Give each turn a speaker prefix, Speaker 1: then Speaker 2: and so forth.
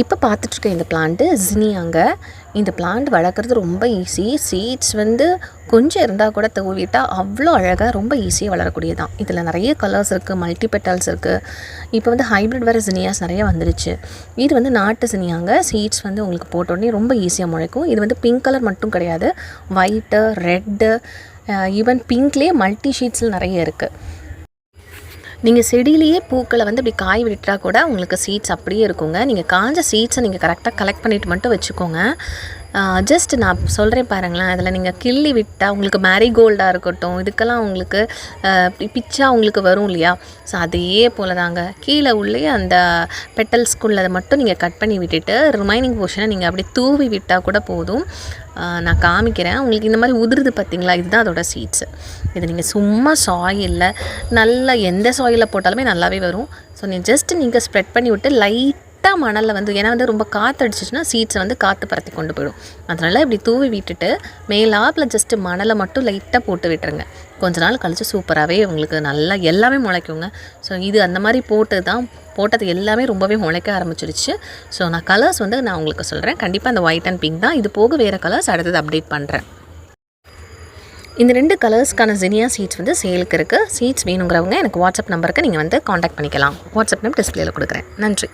Speaker 1: இப்போ பார்த்துட்ருக்க இந்த பிளான்ட்டு ஜினியாங்க இந்த பிளான்ட் வளர்க்குறது ரொம்ப ஈஸி சீட்ஸ் வந்து கொஞ்சம் இருந்தால் கூட தூவிட்டால் அவ்வளோ அழகாக ரொம்ப ஈஸியாக வளரக்கூடியதான் இதில் நிறைய கலர்ஸ் இருக்குது மல்டி பெட்டல்ஸ் இருக்குது இப்போ வந்து ஹைப்ரிட் வேறு ஜினியாஸ் நிறைய வந்துருச்சு. இது வந்து நாட்டு ஜினியாங்க சீட்ஸ் வந்து உங்களுக்கு போட்டோடனே ரொம்ப ஈஸியாக முளைக்கும். இது வந்து பிங்க் கலர் மட்டும் கிடையாது. ஒயிட்டு ரெட்டு ஈவன் பிங்க்லேயே மல்டி ஷீட்ஸில் நிறைய இருக்குது நீங்கள் செடியிலேயே பூக்களை வந்து இப்படி காய் விட்டுட்டா கூட உங்களுக்கு சீட்ஸ் அப்படியே இருக்குங்க. நீங்கள் காஞ்ச சீட்ஸை நீங்கள் கரெக்டாக கலெக்ட் பண்ணிவிட்டு மட்டும் வச்சுக்கோங்க. ஜஸ்ட் நான் சொல்கிறேன் பாருங்களேன். அதில் நீங்கள் கிள்ளி விட்டால் உங்களுக்கு மேரிகோல்டாக இருக்கட்டும் இதுக்கெல்லாம் உங்களுக்கு பிச்சாக இப்படி உங்களுக்கு வரும் இல்லையா? ஸோ அதே போல் தாங்க கீழே உள்ளே அந்த பெட்டல்ஸ்குள்ளதை மட்டும் நீங்கள் கட் பண்ணி விட்டுட்டு ரிமைனிங் போர்ஷனை நீங்கள் அப்படி தூவி விட்டால் கூட போதும். நான் காமிக்கிறேன். உங்களுக்கு இந்த மாதிரி உதிருது பார்த்தீங்களா இதுதான் அதோடய சீட்ஸு இது நீங்கள் சும்மா சாயிலில் நல்லா எந்த சாயிலில் போட்டாலுமே நல்லாவே வரும். ஸோ நீங்கள் ஜஸ்ட் நீங்கள் ஸ்ப்ரெட் பண்ணி விட்டு லைட் லைட்டாக மணலில் வந்து ஏன்னா வந்து ரொம்ப காற்று அடிச்சிச்சுன்னா சீட்ஸை வந்து காற்று பரத்தி கொண்டு போயிடும். அதனால் இப்படி தூவி விட்டுட்டு மேலாப்பில் ஜஸ்ட்டு மணலை மட்டும் லைட்டாக போட்டு விட்டுருங்க. கொஞ்ச நாள் கழித்து சூப்பராகவே உங்களுக்கு நல்லா எல்லாமே முளைக்குங்க. ஸோ இது அந்த மாதிரி போட்டு தான் போட்டது எல்லாமே ரொம்பவே முளைக்க ஆரம்பிச்சிருச்சு. ஸோ நான் கலர்ஸ் வந்து நான் உங்களுக்கு சொல்கிறேன் கண்டிப்பாக அந்த ஒயிட் அண்ட் பிங்க் தான். இது போக வேறு கலர்ஸ் அடுத்தது அப்டேட் பண்ணுறேன் இந்த ரெண்டு கலர்ஸ்க்கான ஜினியா சீட்ஸ் வந்து சேலுக்கு இருக்குது சீட்ஸ் வேணுங்கிறவங்க எனக்கு வாட்ஸ்அப் நம்பருக்கு நீங்கள் வந்து காண்டாக்ட் பண்ணிக்கலாம். வாட்ஸ்அப் நம்பர் டிஸ்பிளேயில் கொடுக்குறேன். நன்றி.